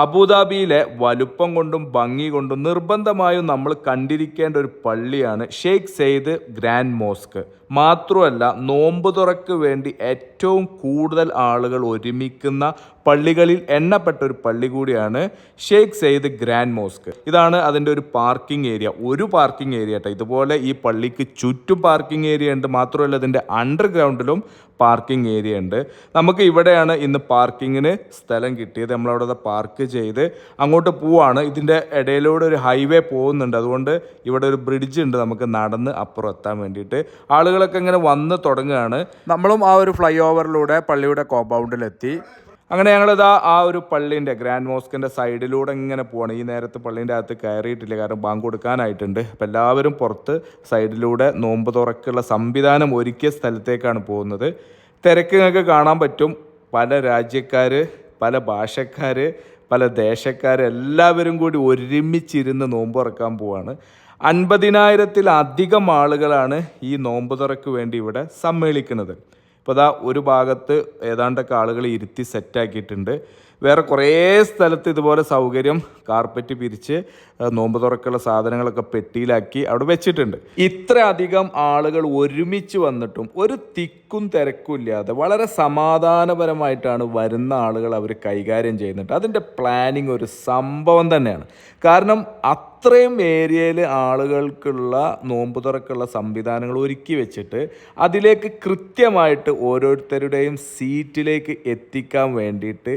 അബുദാബിയിലെ വലുപ്പം കൊണ്ടും ഭംഗി കൊണ്ടും നിർബന്ധമായും നമ്മൾ കണ്ടിരിക്കേണ്ട ഒരു പള്ളിയാണ് ഷെയ്ഖ് സെയ്ദ് ഗ്രാൻഡ് മോസ്ക്. മാത്രമല്ല നോമ്പ് തുറക്ക് വേണ്ടി ഏറ്റവും കൂടുതൽ ആളുകൾ ഒരുമിക്കുന്ന പള്ളികളിൽ എണ്ണപ്പെട്ട ഒരു പള്ളി കൂടിയാണ് ഷെയ്ഖ് സെയ്ദ് ഗ്രാൻഡ് മോസ്ക്. ഇതാണ് അതിന്റെ ഒരു പാർക്കിംഗ് ഏരിയ. ഒരു പാർക്കിംഗ് ഏരിയ കേട്ടോ ഇതുപോലെ ഈ പള്ളിക്ക് ചുറ്റും പാർക്കിംഗ് ഏരിയ ഉണ്ട്. മാത്രമല്ല ഇതിന്റെ അണ്ടർഗ്രൗണ്ടിലും പാർക്കിംഗ് ഏരിയ ഉണ്ട്. നമുക്ക് ഇവിടെയാണ് ഇന്ന് പാർക്കിങ്ങിന് സ്ഥലം കിട്ടിയത്. നമ്മളവിടെ പാർക്ക് ചെയ്ത് അങ്ങോട്ട് പോവാണ്. ഇതിന്റെ ഇടയിലൂടെ ഒരു ഹൈവേ പോകുന്നുണ്ട്. അതുകൊണ്ട് ഇവിടെ ഒരു ബ്രിഡ്ജ് ഉണ്ട് നമുക്ക് നടന്ന് അപ്പുറം എത്താൻ വേണ്ടിയിട്ട്. ആളുകളൊക്കെ ഇങ്ങനെ വന്ന് തുടങ്ങുകയാണ്. നമ്മളും ആ ഒരു ഫ്ലൈ ഓവറിലൂടെ പള്ളിയുടെ കോമ്പൗണ്ടിലെത്തി അങ്ങനെ ഞങ്ങളിതാ ആ ഒരു പള്ളീന്റെ ഗ്രാൻഡ് മോസ്കിന്റെ സൈഡിലൂടെ ഇങ്ങനെ പോകണം ഈ നേരത്ത് പള്ളീന്റെ അകത്ത് കയറിയിട്ടില്ല. കാരണം ബാങ്ക് കൊടുക്കാനായിട്ടുണ്ട്. അപ്പോൾ എല്ലാവരും പുറത്ത് സൈഡിലൂടെ നോമ്പ് തുറക്കുള്ള സംവിധാനം ഒരുക്കിയ സ്ഥലത്തേക്കാണ് പോകുന്നത്. തിരക്ക് നിങ്ങൾക്ക് കാണാൻ പറ്റും. പല രാജ്യക്കാർ പല ഭാഷക്കാർ പല ദേശക്കാർ എല്ലാവരും കൂടി ഒരുമിച്ചിരുന്ന് നോമ്പ് തുറക്കാൻ പോവാണ്. അൻപതിനായിരത്തിലധികം ആളുകളാണ് ഈ നോമ്പ് തുറക്ക് വേണ്ടി ഇവിടെ സമ്മേളിക്കുന്നത്. ഇപ്പോൾ ഇതാ ഒരു ഭാഗത്ത് ഏതാണ്ടൊക്കെ ആളുകൾ ഇരുത്തി സെറ്റാക്കിയിട്ടുണ്ട് വേറെ കുറേ സ്ഥലത്ത് ഇതുപോലെ സൗകര്യം കാർപ്പറ്റ് പിരിച്ച് നോമ്പ് തുറക്കുള്ള സാധനങ്ങളൊക്കെ പെട്ടിയിലാക്കി അവിടെ വെച്ചിട്ടുണ്ട്. ഇത്ര അധികം ആളുകൾ ഒരുമിച്ച് വന്നിട്ടും ഒരു തിക്കും തിരക്കും ഇല്ലാതെ വളരെ സമാധാനപരമായിട്ടാണ് വരുന്ന ആളുകൾ അവർ കൈകാര്യം ചെയ്യുന്നുണ്ട്. അതിന്റെ പ്ലാനിങ് ഒരു സംഭവം തന്നെയാണ്. കാരണം അത്രയും ഏരിയയിൽ ആളുകൾക്കുള്ള നോമ്പ് തുറക്കുള്ള സംവിധാനങ്ങൾ ഒരുക്കി വെച്ചിട്ട് അതിലേക്ക് കൃത്യമായിട്ട് ഓരോരുത്തരുടെയും സീറ്റിലേക്ക് എത്തിക്കാൻ വേണ്ടിയിട്ട്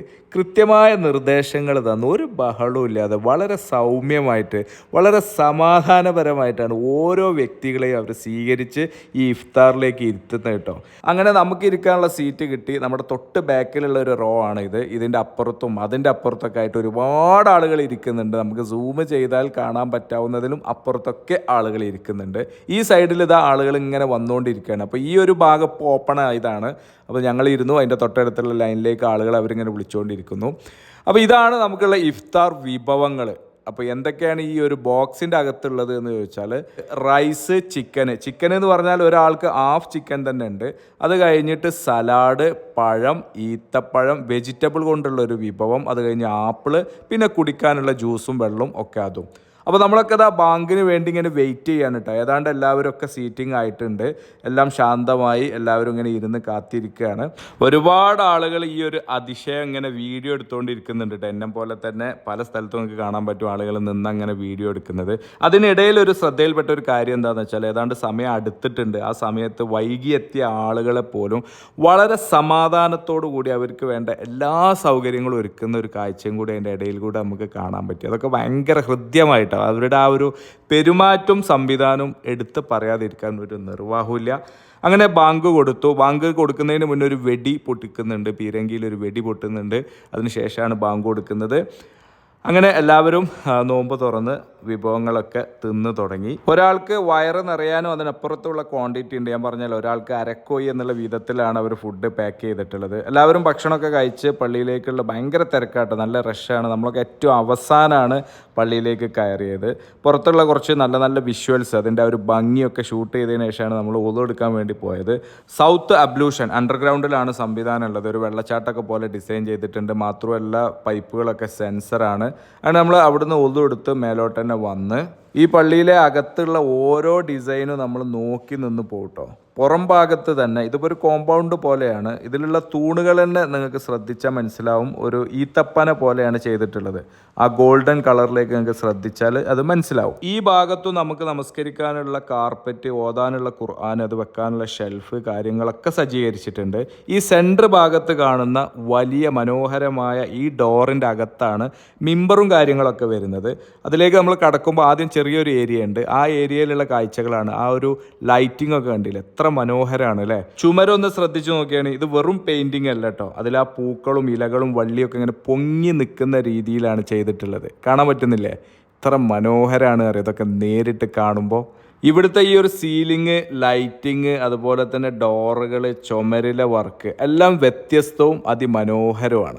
കൃത്യമായ നിർദ്ദേശങ്ങൾ തന്നു. ഒരു ബഹളവും ഇല്ലാതെ വളരെ സൗമ്യമായിട്ട് വളരെ സമാധാനപരമായിട്ടാണ് ഓരോ വ്യക്തികളെയും അവർ സ്വീകരിച്ച് ഈ ഇഫ്താറിലേക്ക് ഇരുത്തുന്നത് കേട്ടോ. അങ്ങനെ നമുക്ക് ഇരിക്കാനുള്ള സീറ്റ് കിട്ടി. നമ്മുടെ തൊട്ട് ബാക്കിലുള്ള ഒരു റോ ആണ് ഇത്. ഇതിന്റെ അപ്പുറത്തും അതിന്റെ അപ്പുറത്തൊക്കെ ആയിട്ട് ഒരുപാട് ആളുകൾ ഇരിക്കുന്നുണ്ട്. നമുക്ക് സൂം ചെയ്താൽ കാണാൻ പറ്റാവുന്നതിലും അപ്പുറത്തൊക്കെ ആളുകൾ ഇരിക്കുന്നുണ്ട്. ഈ സൈഡിൽ ഇതാ ആളുകൾ ഇങ്ങനെ വന്നുകൊണ്ടിരിക്കുകയാണ്. അപ്പോൾ ഈ ഒരു ഭാഗം ഓപ്പൺ ആയതാണ്. അപ്പോൾ ഞങ്ങൾ ഇരുന്നു അതിന്റെ തൊട്ടടുത്തുള്ള ലൈനിലേക്ക് ആളുകൾ അവരിങ്ങനെ വിളിച്ചുകൊണ്ടിരിക്കുന്നു. അപ്പോൾ ഇതാണ് നമുക്കുള്ള ഇഫ്താർ വിഭവങ്ങൾ. അപ്പോൾ എന്തൊക്കെയാണ് ഈ ഒരു ബോക്സിന്റെ അകത്തുള്ളത് എന്ന് ചോദിച്ചാൽ റൈസ് ചിക്കന്. ചിക്കൻ എന്ന് പറഞ്ഞാൽ ഒരാൾക്ക് ഹാഫ് ചിക്കൻ തന്നെ ഉണ്ട്. അത് കഴിഞ്ഞിട്ട് സലാഡ് പഴം ഈത്തപ്പഴം വെജിറ്റബിൾ കൊണ്ടുള്ള ഒരു വിഭവം. അത് കഴിഞ്ഞ് ആപ്പിൾ പിന്നെ കുടിക്കാനുള്ള ജ്യൂസും വെള്ളവും ഒക്കെ അതും. അപ്പോൾ നമ്മളൊക്കെ ഇതാ ബാങ്കിന് വേണ്ടി ഇങ്ങനെ വെയിറ്റ് ചെയ്യാണ് കേട്ടോ ഏതാണ്ട് എല്ലാവരും ഒക്കെ സീറ്റിംഗ് ആയിട്ടുണ്ട്. എല്ലാം ശാന്തമായി എല്ലാവരും ഇങ്ങനെ ഇരുന്ന് കാത്തിരിക്കുകയാണ്. ഒരുപാട് ആളുകൾ ഈ ഒരു അതിശയം ഇങ്ങനെ വീഡിയോ എടുത്തുകൊണ്ടിരിക്കുന്നുണ്ട് കേട്ടോ എന്നെ പോലെ തന്നെ പല സ്ഥലത്തും നമുക്ക് കാണാൻ പറ്റും ആളുകൾ നിന്ന് അങ്ങനെ വീഡിയോ എടുക്കുന്നത്. അതിനിടയിൽ ഒരു ശ്രദ്ധയിൽപ്പെട്ട ഒരു കാര്യം എന്താണെന്ന് വെച്ചാൽ ഏതാണ്ട് സമയം അടുത്തിട്ടുണ്ട്. ആ സമയത്ത് വൈകി എത്തിയ ആളുകളെ പോലും വളരെ സമാധാനത്തോടു കൂടി അവർക്ക് വേണ്ട എല്ലാ സൗകര്യങ്ങളും ഒരുക്കുന്ന ഒരു കാഴ്ചയും കൂടി അതിന്റെ ഇടയിൽ കൂടെ നമുക്ക് കാണാൻ പറ്റി. അതൊക്കെ ഭയങ്കര ഹൃദ്യമായിട്ടാണ് അവരുടെ ആ ഒരു പെരുമാറ്റവും സംവിധാനവും എടുത്ത് പറയാതിരിക്കാൻ ഒരു നിർവാഹമില്ല അങ്ങനെ ബാങ്ക് കൊടുത്തു. ബാങ്ക് കൊടുക്കുന്നതിന് മുന്നേ ഒരു വെടി പൊട്ടിക്കുന്നുണ്ട്. പീരങ്കിയിൽ ഒരു വെടി പൊട്ടുന്നുണ്ട്. അതിനുശേഷമാണ് ബാങ്ക് കൊടുക്കുന്നത്. അങ്ങനെ എല്ലാവരും നോമ്പ് തുറന്ന് വിഭവങ്ങളൊക്കെ തിന്ന് തുടങ്ങി. ഒരാൾക്ക് വയറ് നിറയാനും അതിനപ്പുറത്തുള്ള ക്വാണ്ടിറ്റി ഉണ്ട്. ഞാൻ പറഞ്ഞാൽ ഒരാൾക്ക് അരക്കോയി എന്നുള്ള വിധത്തിലാണ് അവർ ഫുഡ് പാക്ക് ചെയ്തിട്ടുള്ളത്. എല്ലാവരും ഭക്ഷണമൊക്കെ കഴിച്ച് പള്ളിയിലേക്കുള്ള ഭയങ്കര തിരക്കാട്ട്. നല്ല റഷാണ് നമ്മളൊക്കെ ഏറ്റവും അവസാനമാണ് പള്ളിയിലേക്ക് കയറിയത്. പുറത്തുള്ള കുറച്ച് നല്ല നല്ല വിഷ്വൽസ് അതിന്റെ ആ ഒരു ഭംഗിയൊക്കെ ഷൂട്ട് ചെയ്തതിന് ശേഷമാണ് നമ്മൾ ഒതു എടുക്കാൻ വേണ്ടി പോയത്. സൗത്ത് അബ്ലൂഷൻ അണ്ടർഗ്രൗണ്ടിലാണ് സംവിധാനം ഉള്ളത്. ഒരു വെള്ളച്ചാട്ടമൊക്കെ പോലെ ഡിസൈൻ ചെയ്തിട്ടുണ്ട്. മാത്രമല്ല പൈപ്പുകളൊക്കെ സെൻസറാണ് അങ്ങനെ നമ്മൾ അവിടുന്ന് ഒതു എടുത്ത് മേലോട്ട് തന്നെ വന്ന് ഈ പള്ളിയിലെ അകത്തുള്ള ഓരോ ഡിസൈനും നമ്മൾ നോക്കി നിന്ന് പോട്ടോ. പുറം ഭാഗത്ത് തന്നെ ഇതിപ്പോൾ ഒരു കോമ്പൗണ്ട് പോലെയാണ്. ഇതിലുള്ള തൂണുകൾ തന്നെ നിങ്ങൾക്ക് ശ്രദ്ധിച്ചാൽ മനസ്സിലാവും. ഒരു ഈത്തപ്പന പോലെയാണ് ചെയ്തിട്ടുള്ളത്. ആ ഗോൾഡൻ കളറിലേക്ക് നിങ്ങൾക്ക് ശ്രദ്ധിച്ചാൽ അത് മനസ്സിലാവും. ഈ ഭാഗത്തു നമുക്ക് നമസ്കരിക്കാനുള്ള കാർപ്പറ്റ് ഓതാനുള്ള ഖുർആൻ അത് വെക്കാനുള്ള ഷെൽഫ് കാര്യങ്ങളൊക്കെ സജ്ജീകരിച്ചിട്ടുണ്ട്. ഈ സെന്റർ ഭാഗത്ത് കാണുന്ന വലിയ മനോഹരമായ ഈ ഡോറിന്റെ അകത്താണ് മിമ്പറും കാര്യങ്ങളൊക്കെ വരുന്നത്. അതിലേക്ക് നമ്മൾ കടക്കുമ്പോൾ ആദ്യം ചെറിയൊരു ഏരിയ ഉണ്ട്. ആ ഏരിയയിലുള്ള കാഴ്ചകളാണ്. ആ ഒരു ലൈറ്റിംഗ് ഒക്കെ കണ്ടില്ല? എത്ര മനോഹരമാണ് അല്ലേ? ചുമരൊന്ന് ശ്രദ്ധിച്ചു നോക്കിയാണ്. ഇത് വെറും പെയിന്റിംഗ് അല്ല കേട്ടോ അതിൽ ആ പൂക്കളും ഇലകളും വള്ളിയൊക്കെ ഇങ്ങനെ പൊങ്ങി നിൽക്കുന്ന രീതിയിലാണ് ചെയ്തിട്ടുള്ളത്. കാണാൻ പറ്റുന്നില്ലേ? ഇത്ര മനോഹരമാണ് അറിയാം. ഇതൊക്കെ നേരിട്ട് കാണുമ്പോൾ. ഇവിടുത്തെ ഈ ഒരു സീലിംഗ് ലൈറ്റിംഗ് അതുപോലെ തന്നെ ഡോറുകൾ ചുമരിലെ വർക്ക് എല്ലാം വ്യത്യസ്തവും അതിമനോഹരവുമാണ്.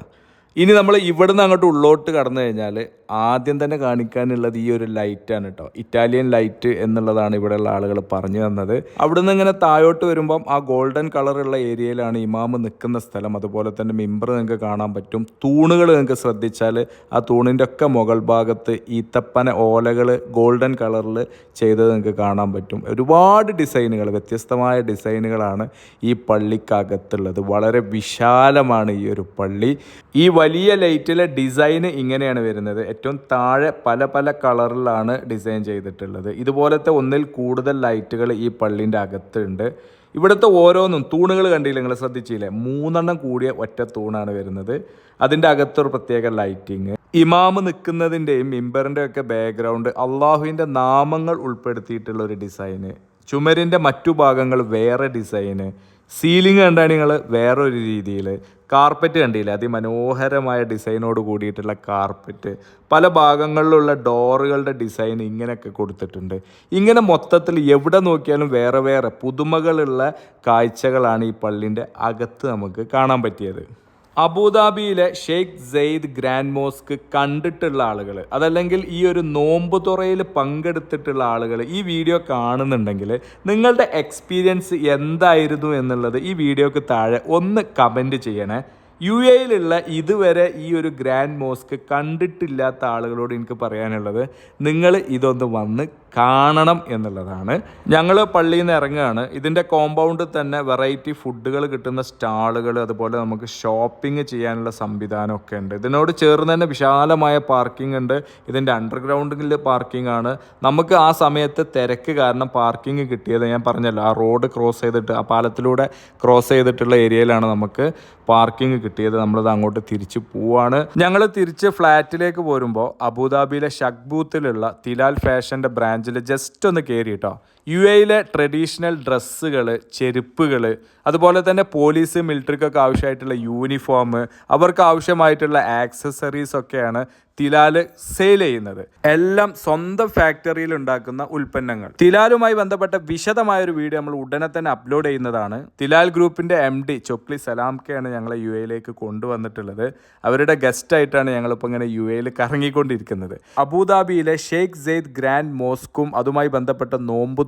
ഇനി നമ്മൾ ഇവിടുന്ന് അങ്ങോട്ട് ഉള്ളോട്ട് കടന്നു കഴിഞ്ഞാൽ ആദ്യം തന്നെ കാണിക്കാനുള്ളത് ഈ ഒരു ലൈറ്റാണ് കേട്ടോ ഇറ്റാലിയൻ ലൈറ്റ് എന്നുള്ളതാണ് ഇവിടെയുള്ള ആളുകൾ പറഞ്ഞു തന്നത്. അവിടുന്ന് ഇങ്ങനെ താഴോട്ട് വരുമ്പം ആ ഗോൾഡൻ കളറുള്ള ഏരിയയിലാണ് ഇമാമ് നിൽക്കുന്ന സ്ഥലം. അതുപോലെ തന്നെ മിമ്പർ നിങ്ങൾക്ക് കാണാൻ പറ്റും. തൂണുകൾ നിങ്ങൾക്ക് ശ്രദ്ധിച്ചാൽ ആ തൂണിന്റെ ഒക്കെ മുകൾ ഭാഗത്ത് ഈത്തപ്പന ഓലകൾ ഗോൾഡൻ കളറിൽ ചെയ്തത് നിങ്ങൾക്ക് കാണാൻ പറ്റും. ഒരുപാട് ഡിസൈനുകൾ വ്യത്യസ്തമായ ഡിസൈനുകളാണ് ഈ പള്ളിക്കകത്തുള്ളത്. വളരെ വിശാലമാണ് ഈ ഒരു പള്ളി. ഈ വലിയ ലൈറ്റിലെ ഡിസൈന് ഇങ്ങനെയാണ് വരുന്നത്. ഏറ്റവും താഴെ പല പല കളറിലാണ് ഡിസൈൻ ചെയ്തിട്ടുള്ളത്. ഇതുപോലത്തെ ഒന്നിൽ കൂടുതൽ ലൈറ്റുകൾ ഈ പള്ളിന്റെ അകത്തുണ്ട്. ഇവിടുത്തെ ഓരോന്നും തൂണുകൾ കണ്ടില്ല? നിങ്ങൾ ശ്രദ്ധിച്ചില്ലേ? മൂന്നെണ്ണം കൂടിയ ഒറ്റ തൂണാണ് വരുന്നത്. അതിന്റെ അകത്തൊരു പ്രത്യേക ലൈറ്റിങ് ഇമാമ് നിൽക്കുന്നതിന്റെയും മിമ്പറിന്റെ ഒക്കെ ബാക്ക്ഗ്രൗണ്ട് അള്ളാഹുവിന്റെ നാമങ്ങൾ ഉൾപ്പെടുത്തിയിട്ടുള്ള ഒരു ഡിസൈന് ചുമരിന്റെ മറ്റു ഭാഗങ്ങൾ വേറെ ഡിസൈന് സീലിംഗ് കണ്ടാണ് നിങ്ങൾ വേറൊരു രീതിയിൽ. കാർപ്പറ്റ് കണ്ടില്ല? അതിമനോഹരമായ ഡിസൈനോട് കൂടിയിട്ടുള്ള കാർപ്പറ്റ്. പല ഭാഗങ്ങളിലുള്ള ഡോറുകളുടെ ഡിസൈൻ ഇങ്ങനെയൊക്കെ കൊടുത്തിട്ടുണ്ട്. ഇങ്ങനെ മൊത്തത്തിൽ എവിടെ നോക്കിയാലും വേറെ വേറെ പുതുമകളുള്ള കാഴ്ചകളാണ് ഈ പള്ളിന്റെ അകത്ത് നമുക്ക് കാണാൻ പറ്റിയത്. അബുദാബിയിലെ ഷെയ്ഖ് സെയ്ദ് ഗ്രാൻഡ് മോസ്ക് കണ്ടിട്ടുള്ള ആളുകൾ അതല്ലെങ്കിൽ ഈ ഒരു നോമ്പ് തുറയിൽ പങ്കെടുത്തിട്ടുള്ള ആളുകൾ ഈ വീഡിയോ കാണുന്നുണ്ടെങ്കിൽ നിങ്ങളുടെ എക്സ്പീരിയൻസ് എന്തായിരുന്നു എന്നുള്ളത് ഈ വീഡിയോക്ക് താഴെ ഒന്ന് കമന്റ് ചെയ്യണേ. യു എയിലുള്ള ഇതുവരെ ഈ ഒരു ഗ്രാൻഡ് മോസ്ക് കണ്ടിട്ടില്ലാത്ത ആളുകളോട് എനിക്ക് പറയാനുള്ളത് നിങ്ങൾ ഇതൊന്ന് വന്ന് കാണണം എന്നുള്ളതാണ്. ഞങ്ങൾ പള്ളിയിൽ നിന്ന് ഇറങ്ങുകയാണ്. ഇതിന്റെ കോമ്പൗണ്ടിൽ തന്നെ വെറൈറ്റി ഫുഡുകൾ കിട്ടുന്ന സ്റ്റാളുകൾ അതുപോലെ നമുക്ക് ഷോപ്പിംഗ് ചെയ്യാനുള്ള സംവിധാനമൊക്കെ ഉണ്ട്. ഇതിനോട് ചേർന്ന് തന്നെ വിശാലമായ പാർക്കിംഗ് ഉണ്ട്. ഇതിന്റെ അണ്ടർഗ്രൗണ്ടിൽ പാർക്കിംഗ് ആണ്. നമുക്ക് ആ സമയത്ത് തിരക്ക് കാരണം പാർക്കിംഗ് കിട്ടിയത് ഞാൻ പറഞ്ഞല്ലോ ആ റോഡ് ക്രോസ് ചെയ്തിട്ട് ആ പാലത്തിലൂടെ ക്രോസ് ചെയ്തിട്ടുള്ള ഏരിയയിലാണ് നമുക്ക് പാർക്കിംഗ് കിട്ടിയത് നമ്മളത് അങ്ങോട്ട് തിരിച്ചു പോവാണ്. ഞങ്ങൾ തിരിച്ച് ഫ്ലാറ്റിലേക്ക് പോരുമ്പോൾ അബുദാബിയിലെ ഷക്ബൂത്തിലുള്ള തിലാൽ ഫാഷന്റെ ബ്രാഞ്ചിൽ ജസ്റ്റ് ഒന്ന് കയറി കേട്ടോ യു എയിലെ ട്രഡീഷണൽ ഡ്രസ്സുകൾ ചെരുപ്പുകൾ അതുപോലെ തന്നെ പോലീസ് മിലിറ്ററിക്കൊക്കെ ആവശ്യമായിട്ടുള്ള യൂണിഫോം അവർക്ക് ആവശ്യമായിട്ടുള്ള ആക്സസറീസ് ഒക്കെയാണ് തിലാൽ സെയിൽ ചെയ്യുന്നത്. എല്ലാം സ്വന്തം ഫാക്ടറിയിൽ ഉണ്ടാക്കുന്ന ഉൽപ്പന്നങ്ങൾ. തിലാലുമായി ബന്ധപ്പെട്ട വിശദമായ ഒരു വീഡിയോ നമ്മൾ ഉടനെ തന്നെ അപ്ലോഡ് ചെയ്യുന്നതാണ്. തിലാൽ ഗ്രൂപ്പിന്റെ എം ഡി ചൊക്ലി സലാംക്കയാണ് ഞങ്ങളെ യു എയിലേക്ക് കൊണ്ടുവന്നിട്ടുള്ളത്. അവരുടെ ഗസ്റ്റ് ആയിട്ടാണ് ഞങ്ങളിപ്പോൾ ഇങ്ങനെ യു എയിൽ കറങ്ങിക്കൊണ്ടിരിക്കുന്നത്. അബുദാബിയിലെ ഷെയ്ഖ് സെയ്ദ് ഗ്രാൻഡ് മോസ്കും അതുമായി ബന്ധപ്പെട്ട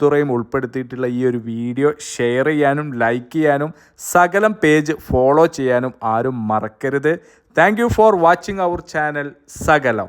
നോമ്പുതുറയും ഉൾപ്പെടുത്തിയിട്ടുള്ള ഈ ഒരു വീഡിയോ ഷെയർ ചെയ്യാനും ലൈക്ക് ചെയ്യാനും സകലം പേജ് ഫോളോ ചെയ്യാനും ആരും മറക്കരുത്. Thank for watching our channel Sakalam.